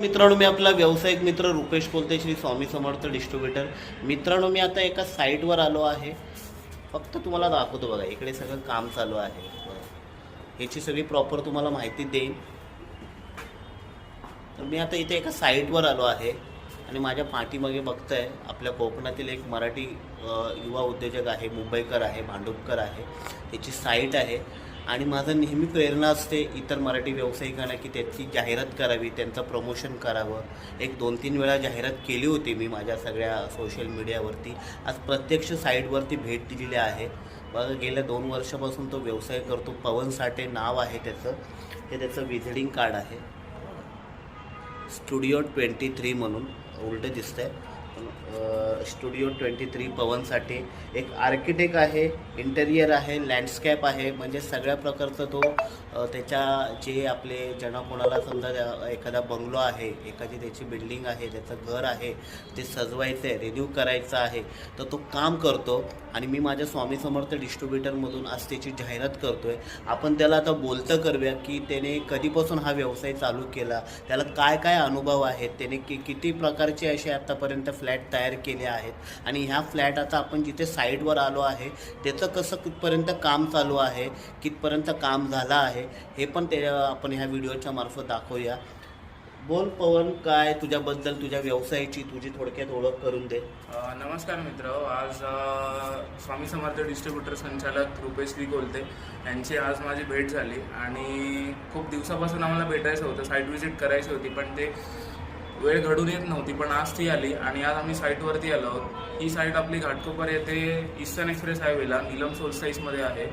मित्रांनो मी आपला व्यावसायिक मित्र रुपेश बोलते श्री स्वामी समर्थ डिस्ट्रीब्युटर. मित्रांनो मी आता एका साईटवर आलो आहे. फक्त तुम्हाला दाखवतो बघा इकडे सगळं काम चालू आहे. ह्याची सगळी प्रॉपर तुम्हाला माहिती देईन. तर मी आता इथे एका साईटवर आलो आहे आणि माझ्या पाठीमागे बघताय आपल्या कोकणातील एक मराठी युवा उद्योजक आहे मुंबईकर आहे भांडुपकर आहे. त्याची साईट आहे. आणि माझं नेहमी प्रेरणा असते इतर मराठी व्यावसायिकांना की त्याची जाहिरात करावी त्यांचं प्रमोशन करावं. एक दोन तीन वेळा जाहिरात केली होती मी माझ्या सगळ्या सोशल मीडियावरती आज प्रत्यक्ष साईटवरती भेट दिलेली आहे. बघा गेल्या दोन वर्षापासून तो व्यवसाय करतो. पवन साठे नाव आहे त्याचं. हे त्याचं विजिटिंग कार्ड आहे. स्टुडिओ ट्वेंटी थ्री म्हणून उलटं दिसतं आहे स्टुडिओ ट्वेंटी थ्री पवनसाठी. एक आर्किटेक्ट आहे इंटेरियर आहे लँडस्केप आहे म्हणजे सगळ्या प्रकारचं तो त्याच्या जे आपले ज्यांना कोणाला समजा एखादा बंगलो आहे एखादी त्याची बिल्डिंग आहे त्याचं घर आहे ते सजवायचं आहे रिन्यू करायचं आहे तर तो काम करतो. आणि मी माझ्या स्वामी समर्थ डिस्ट्रीब्युटरमधून आज त्याची जाहिरात करतोय. आपण त्याला आता बोलतं करूया की त्याने कधीपासून हा व्यवसाय चालू केला त्याला काय काय अनुभव आहेत त्याने कि किती प्रकारचे असे आतापर्यंत फ्लॅट तयार केले आहेत. आणि ह्या फ्लॅट आता आपण जिथे साईडवर आलो आहे त्याचं कसं कितपर्यंत काम चालू आहे कितपर्यंत काम झालं आहे हे पण ते आपण ह्या व्हिडिओच्या मार्फत दाखवूया. बोल पवन काय तुझ्याबद्दल तुझ्या व्यवसायाची तुझी थोडक्यात ओळख करून दे. नमस्कार मित्र. आज स्वामी समर्थ डिस्ट्रीब्युटर संचालक रुपेश्री कोलते यांची आज माझी भेट झाली. आणि खूप दिवसापासून आम्हाला भेटायचं होतं साईट व्हिजिट करायची होती पण ते वेळ घडून येत नव्हती पण आज ती आली आणि आज आम्ही साईटवरती आलो आहोत. ही साईट आपली घाटकोपर येथे ईस्टर्न एक्सप्रेस हायवेला नीलम सोलसाईजमध्ये आहे.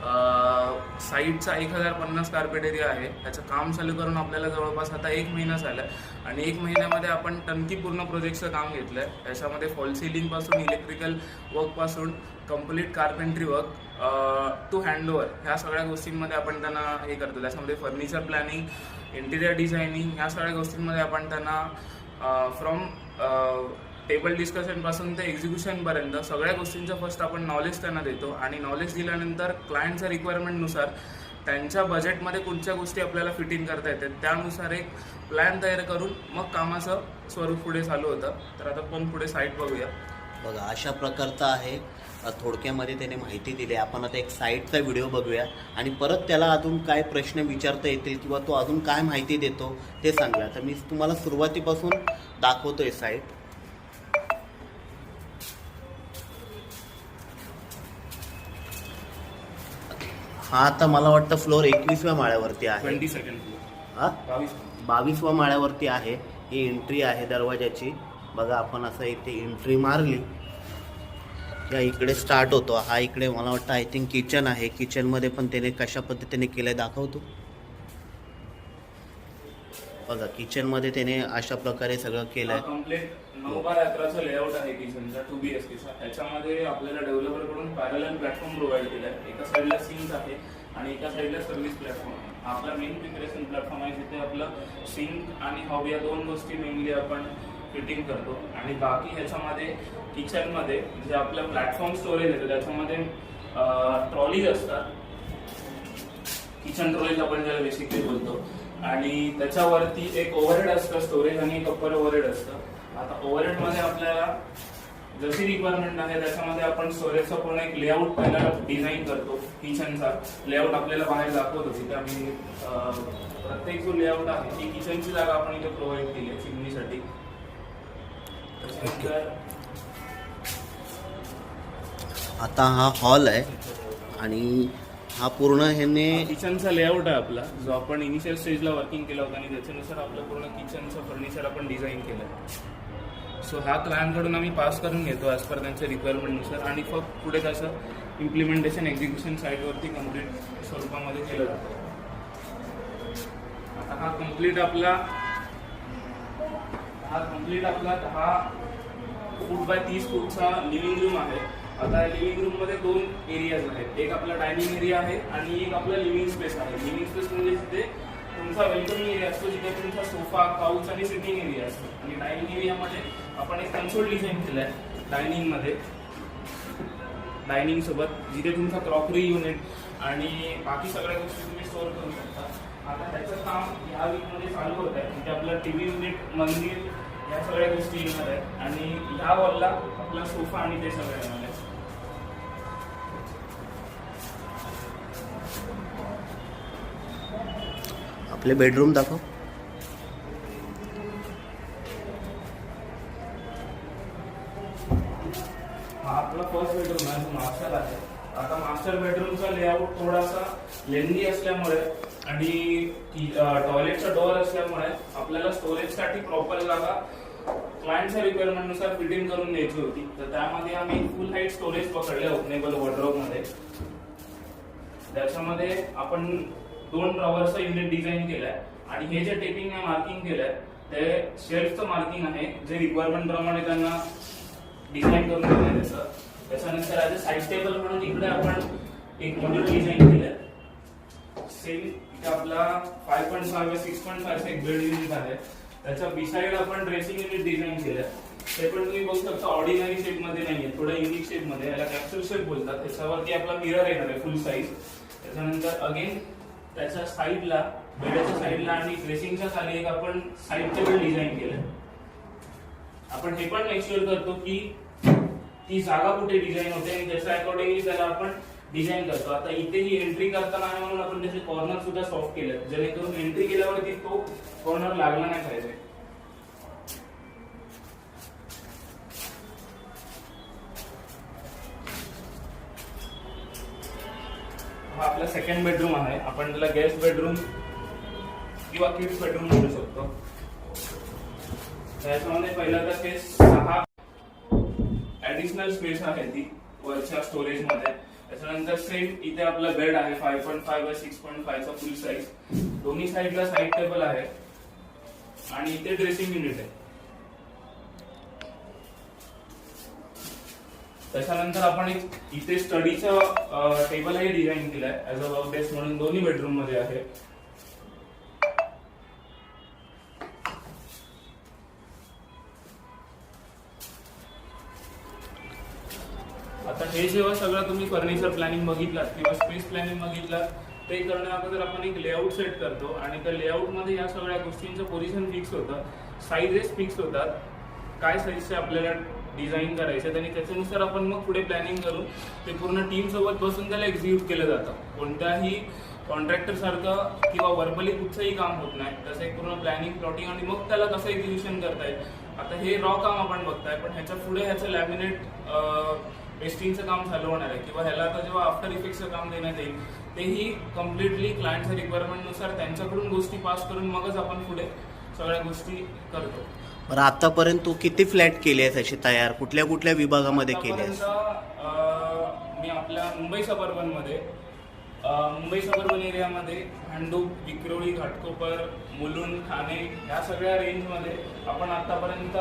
साईडचा साईटचा एक हजार पन्नास कार्पेट एरिया आहे. त्याचं काम चालू करून आपल्याला जवळपास आता एक महिना झाला आणि एक महिन्यामध्ये आपण टंकी पूर्ण प्रोजेक्टचं काम घेतलं आहे त्याच्यामध्ये फॉल सिलिंगपासून electrical वर्कपासून complete carpentry work to handover ह्या सगळ्या गोष्टींमध्ये आपण त्यांना हे करतो. त्याच्यामध्ये फर्निचर प्लॅनिंग इंटिरियर डिझायनिंग ह्या सगळ्या गोष्टींमध्ये आपण त्यांना फ्रॉम टेबल डिस्कशनपासून ते एक्झिक्युशनपर्यंत सगळ्या गोष्टींचं फर्स्ट आपण नॉलेज त्यांना देतो आणि नॉलेज दिल्यानंतर क्लायंटच्या रिक्वायरमेंटनुसार त्यांच्या बजेटमध्ये कोणत्या गोष्टी आपल्याला फिटिंग करता येतात त्यानुसार एक प्लॅन तयार करून मग कामाचं स्वरूप पुढे चालू होतं. तर आता पण पुढे साईट बघूया. बघा अशा प्रकारचा आहे. थोडक्यामध्ये त्याने माहिती दिली. आपण आता एक साईटचा व्हिडिओ बघूया आणि परत त्याला अजून काय प्रश्न विचारता येतील किंवा तो अजून काय माहिती देतो ते सांगूया. तर मी तुम्हाला सुरुवातीपासून दाखवतोय साईट हा आता मला वाटतं फ्लोअर एकवीसव्या माळ्यावरती आहे. ट्वेंटी सेकंड हा? बावीस बावीसवा माळ्यावरती आहे. ही एंट्री आहे दरवाजाची बघा आपण असं इथे एंट्री मारली. या इकडे स्टार्ट होतो. हा इकडे मला वाटतं आय थिंक किचन आहे. किचनमध्ये पण त्याने कशा पद्धतीने केलंय दाखवतो. बघा किचनमध्ये त्याने अशा प्रकारे सगळं केलं आहे कंप्लीट नऊ बार अकराचं लेआउट आहे किचनचा टू बी एस केचा त्याच्यामध्ये आपल्याला डेव्हलपरकडून पॅरल प्लॅटफॉर्म प्रोव्हाइड केला आहे एका साईडला सिंक आहे आणि एका साईडला सर्व्हिस प्लॅटफॉर्म आहे. आपला मेन प्रिपरेशन प्लॅटफॉर्म आहे जिथे आपलं सिंक आणि हॉब या दोन गोष्टी मेनली आपण फिटिंग करतो. आणि बाकी ह्याच्यामध्ये किचनमध्ये जे आपलं प्लॅटफॉर्म स्टोरेज येतं त्याच्यामध्ये ट्रॉलीज असतात. किचन ट्रॉलीज आपण ज्याला बेसिकली बोलतो. आणि त्याच्यावरती एक ओव्हरहेड असतं स्टोरेज आणि एक अप्पर ओव्हरहेड असतं. आता ओव्हरहेडमध्ये आपल्याला जशी रिक्वायरमेंट आहे त्याच्यामध्ये आपण स्टोरेजचा पूर्ण एक लेआउट पहिला डिझाईन करतो किचनचा लेआउट आपल्याला बाहेर दाखवतो तिथे आम्ही प्रत्येक जो लेआउट आहे ती किचनची जागा आपण इथे प्रोव्हाइड केली आहे चिमणीसाठी. आता हा हॉल आहे आणि हा पूर्ण ह्याने किचनचा लेआउट आहे आपला. जो आपण इनिशियल स्टेजला वर्किंग केला होता आणि त्याच्यानुसार आपलं पूर्ण किचनचं फर्निचर आपण डिझाईन केलं सो हा क्लायंटकडून आम्ही पास करून घेतो ॲज पर त्यांच्या रिक्वायरमेंटनुसार आणि फक्त पुढे त्याचं इम्प्लिमेंटेशन एक्झिक्युशन साईटवरती कंप्लीट स्वरूपामध्ये केलं जातं. आता हा कंप्लीट आपला हा कंप्लीट आपला दहा फूट बाय तीस फूटचा लिव्हिंग रूम आहे. आता लिव्हिंग रूममध्ये दोन एरियाज आहेत. एक आपला डायनिंग एरिया आहे आणि एक आपला लिव्हिंग स्पेस आहे. लिव्हिंग स्पेस म्हणजे तिथे तुमचा वेलकमिंग एरिया असतो जिथे तुमचा सोफा काउच आणि सिटिंग एरिया असतो. आणि डायनिंग एरियामध्ये आपण एक कन्सोल डिझाईन केलं आहे डायनिंगमध्ये. डायनिंग सोबत जिथे तुमचा क्रॉकरी युनिट आणि बाकी सगळ्या गोष्टी तुम्ही स्टोअर करू शकता. आता त्याचं काम या वीकमध्ये चालू होत आहे. म्हणजे आपलं टी व्ही युनिट मंदिर या सगळ्या गोष्टी येणार आहेत. आणि ह्या वॉलला आपला सोफा आणि ते सगळं येणार आपले बेडरूम दाखव. हा आपला फर्स्ट बेडरूम आहे मास्टर आहे. आता मास्टर बेडरूमचा लेआउट थोडासा लेंदी असल्यामुळे आणि टॉयलेटचा डोअर असल्यामुळे आपल्याला स्टोरेजसाठी प्रॉपर जागा क्लायंटच्या रिक्वायरमेंटनुसार फिटिंग करून द्यायची होती. तर त्यामध्ये आम्ही फुल हाईट स्टोरेज पकडले ओपनेबल वॉर्ड्रोबमध्ये. त्याच्यामध्ये आपण दोन ड्रॉवरचं युनिट डिझाईन केलंय. आणि हे जे टेपिंग मार्किंग केलंय ते शेल्फचं मार्किंग आहे जे रिक्वायरमेंट प्रमाणे त्यांना डिझाईन करून दिलंय त्याचं त्याच्यानंतर ॲज अ साईड टेबल म्हणून इकडे आपण एक मॉड्यूल डिझाईन केलंय. सेम इथे आपला five point five six point फायचं एक बेड युनिट आहे. त्याच्या बिसाईड आपण ड्रेसिंग युनिट डिझाईन केलंय. ते पण तुम्ही बघू शकता ऑर्डिनरी शेपमध्ये नाहीये थोडं युनिक शेपमध्ये याला कॅप्सूल शेप बोलतात. त्याच्यावरती आपला मिरर येणार आहे फुल साईज त्याच्यानंतर अगेन त्याच्या साईडला बेड्याच्या साईडला आणि ड्रेसिंगच्या खाली एक आपण साईड टेबल डिझाईन केलंय. आपण हे पण मेक करतो की ती जागा कुठे डिझाईन होते आणि त्याच्या अकॉर्डिंगली त्याला आपण डिझाईन करतो. आता इथे ही एंट्री करताना आहे म्हणून आपण त्याचे कॉर्नर सुद्धा सॉफ्ट केलं जेणेकरून एंट्री केल्यावरती तो कॉर्नर लागला नाही पाहिजे. हा आपला सेकंड बेडरूम आहे. आपण त्याला गेस्ट बेडरूम किंवा किड्स बेडरूम म्हणू शकतो. त्याच्यामध्ये पहिला तर ते सहा ऍडिशनल स्पेस आहे ती वरच्या स्टोरेजमध्ये. त्याच्यानंतर सेम इथे आपला बेड आहे five point five by six point फायचा full size दोन्ही साईडला साईड टेबल आहे. आणि इथे ड्रेसिंग युनिट आहे. त्याच्यानंतर आपण एक इथे स्टडीचं टेबलही डिझाईन केलंय ऍज अ वर्क डेस्क म्हणून दोन्ही बेडरूममध्ये आहे. आता हे जेव्हा सगळं तुम्ही फर्निचर प्लॅनिंग बघितलात किंवा स्पेस प्लॅनिंग बघितलात ते करण्या अगोदर आपण एक लेआउट सेट करतो आणि त्या लेआउटमध्ये या सगळ्या गोष्टींचं पोझिशन फिक्स होतं. साईजेस फिक्स होतात. काय साईजचे आपल्याला डिझाईन करायचे आणि त्याच्यानुसार आपण मग पुढे प्लॅनिंग करून ते पूर्ण टीम सोबत बसून त्याला एक्झिक्यूट केलं जातं. कोणत्याही कॉन्ट्रॅक्टर सारखं किंवा वर्बली कुठचंही काम होत नाही. तसं एक पूर्ण प्लॅनिंग प्लॉटिंग आणि मग त्याला कसं एक्झिक्युशन करता येईल. आता हे रॉ काम आपण बघताय पण ह्याच्या पुढे ह्याचं लॅमिनेट पेस्टिंगचं काम चालू होणार आहे. किंवा ह्याला आता जेव्हा आफ्टर इफेक्टचं काम देण्यात येईल तेही कम्प्लिटली क्लायंटच्या रिक्वायरमेंटनुसार त्यांच्याकडून गोष्टी पास करून मगच आपण पुढे सगळ्या गोष्टी करतो. बरं आतापर्यंत तू किती फ्लॅट केले आहेत असे तयार? कुठल्या कुठल्या विभागामध्ये केले आहेस आतापर्यंत, अं, मी आपल्या मुंबई सबर्बनमध्ये अं, मुंबई सबर्बन एरियामध्ये भांडूप विक्रोळी घाटकोपर मुलुंड ठाणे या सगळ्या रेंजमध्ये आपण आतापर्यंत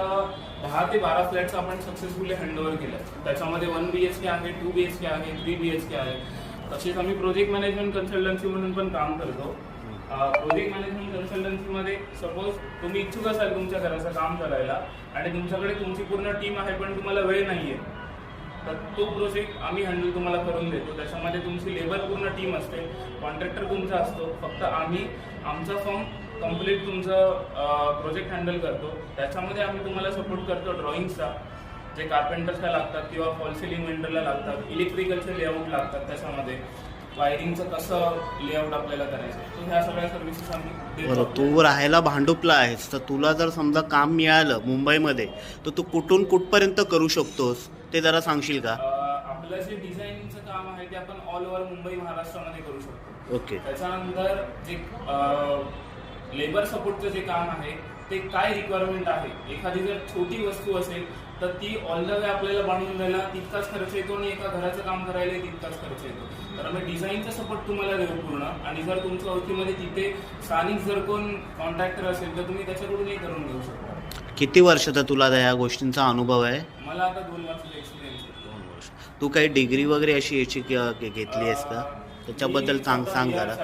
दहा ते बारा फ्लॅट्स आपण सक्सेसफुली हँडओव्हर केले त्याच्यामध्ये वन बी एच के आहे टू बी एच के आहे थ्री बी एच के आहे. तसेच आम्ही प्रोजेक्ट मॅनेजमेंट कन्सल्टन्सी म्हणून पण काम करतो. प्रोजेक्ट मॅनेजमेंट कन्सल्टन्सीमध्ये सपोज तुम्ही इच्छुक असाल तुमच्या घराचं काम करायला आणि तुमच्याकडे तुमची पूर्ण टीम आहे पण तुम्हाला वेळ नाहीये तर तो प्रोजेक्ट आम्ही हँडल तुम्हाला करून देतो. त्याच्यामध्ये तुमची लेबर पूर्ण टीम असते कॉन्ट्रॅक्टर तुमचा असतो फक्त आम्ही आमचा फॉर्म कंप्लीट तुमचं प्रोजेक्ट हँडल करतो. त्याच्यामध्ये आम्ही तुम्हाला सपोर्ट करतो ड्रॉइंगचा जे कार्पेंटर्सला लागतात किंवा फॉल सिलिंग वेंडरला लागतात इलेक्ट्रिकलचे लेआउट लागतात त्याच्यामध्ये. वायरिंगचं कसं लेआउट आपल्याला करायचं? तर ह्या सगळ्या सर्व्हिसेस आम्ही देतो बरं तू राहायला भांडुपला आहेस तर तुला जर समजा काम मिळालं मुंबईमध्ये तर तू कुठून कुठपर्यंत करू शकतोस? ते जरा सांगशील का? अं, आपलं जे डिझाईनचं काम आहे ते आपण ऑल ओव्हर मुंबई महाराष्ट्रामध्ये करू शकतो. ओके. त्याच्यानंतर जे लेबर सपोर्टचं जे काम आहे ते काय रिक्वायरमेंट आहे? एखादी जर छोटी वस्तू असेल तर ती ऑल द वे आपल्याला बनवून द्यायला तितकाच खर्च येतो आणि एका घराचं काम करायला तितकाच खर्च येतो. तर आम्ही डिझाईनचा सपोर्ट तुम्हाला देऊ पूर्ण. आणि जर तुमच्या ओळखीमध्ये तिथे स्थानिक जर कोण कॉन्ट्रॅक्टर असेल तर तुम्ही त्याच्याकडूनही करून घेऊ शकता. किती वर्षाचा तुला या गोष्टींचा अनुभव आहे? मला आता दोन वर्षाचा एक्सपिरियन्स आहे. तू काही डिग्री वगैरे अशी याची घेतली आहेस का? त्याच्याबद्दल सांग सांग जरा.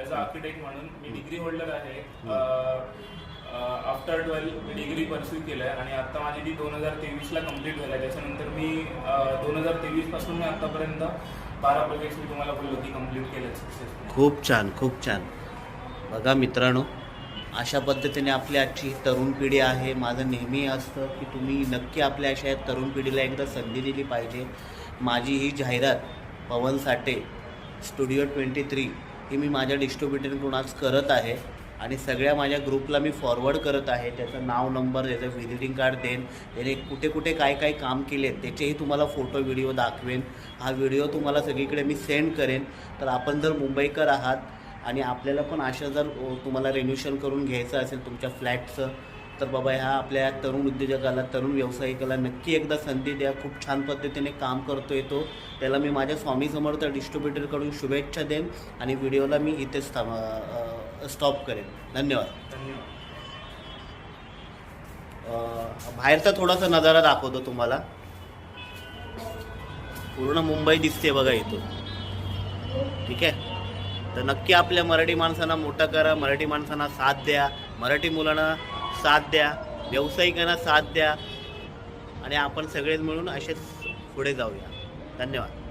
ऍज अ आर्किटेक्ट म्हणून मी डिग्री होल्डर आहे. आफ्टर ट्वेल्व डिग्री परस्यू आहे आणि आता माझी ती दोन हजार तेवीसला कंप्लीट झाली त्याच्यानंतर मी दोन हजार तेवीसपासून मी आतापर्यंत बारा प्रोजेक्ट्स मी तुम्हाला बोललो की कंप्लीट केले सक्सेसफुल खूप छान खूप छान. बघा मित्रांनो अशा पद्धतीने आपली आजची तरुण पिढी आहे. माझं नेहमी असतं की तुम्ही नक्की आपल्या अशा तरुण पिढीला एकदा संधी दिली पाहिजे. माझी ही जाहिरात Pawan Sathe studio twenty three ही मी माझ्या डिस्ट्रीब्युटरकडून आज करत आहे. आणि सगळ्या माझ्या ग्रुपला मी फॉरवर्ड करत आहे. त्याचं नाव नंबर त्याचं व्हिजिटिंग कार्ड देईन त्याने कुठे कुठे काय काय काम केले त्याचेही तुम्हाला फोटो व्हिडिओ दाखवेन. हा व्हिडिओ तुम्हाला सगळीकडे मी सेंड करेन. तर आपण जर मुंबईकर आहात आणि आपल्याला पण अशा जर तुम्हाला रेन्युशन करून घ्यायचं असेल तुमच्या फ्लॅटचं तर बाबा ह्या आपल्या तरुण उद्योजकाला तरुण व्यावसायिकाला नक्की एकदा संधी द्या. खूप छान पद्धतीने काम करतो येतो त्याला मी माझ्या स्वामी समर्थ डिस्ट्रीब्युटरकडून शुभेच्छा देईन आणि व्हिडिओला मी इथेच थांब स्टॉप करेन. धन्यवाद. धन्यवाद बाहेरचा थोडासा नजारा दाखवतो तुम्हाला. पूर्ण मुंबई दिसते बघा इथून. ठीक आहे? तर नक्की आपल्या मराठी माणसांना मोठं करा. मराठी माणसांना साथ द्या. मराठी मुलांना साथ द्या. व्यावसायिकांना साथ द्या. आणि आपण सगळेच मिळून असेच पुढे जाऊया. धन्यवाद.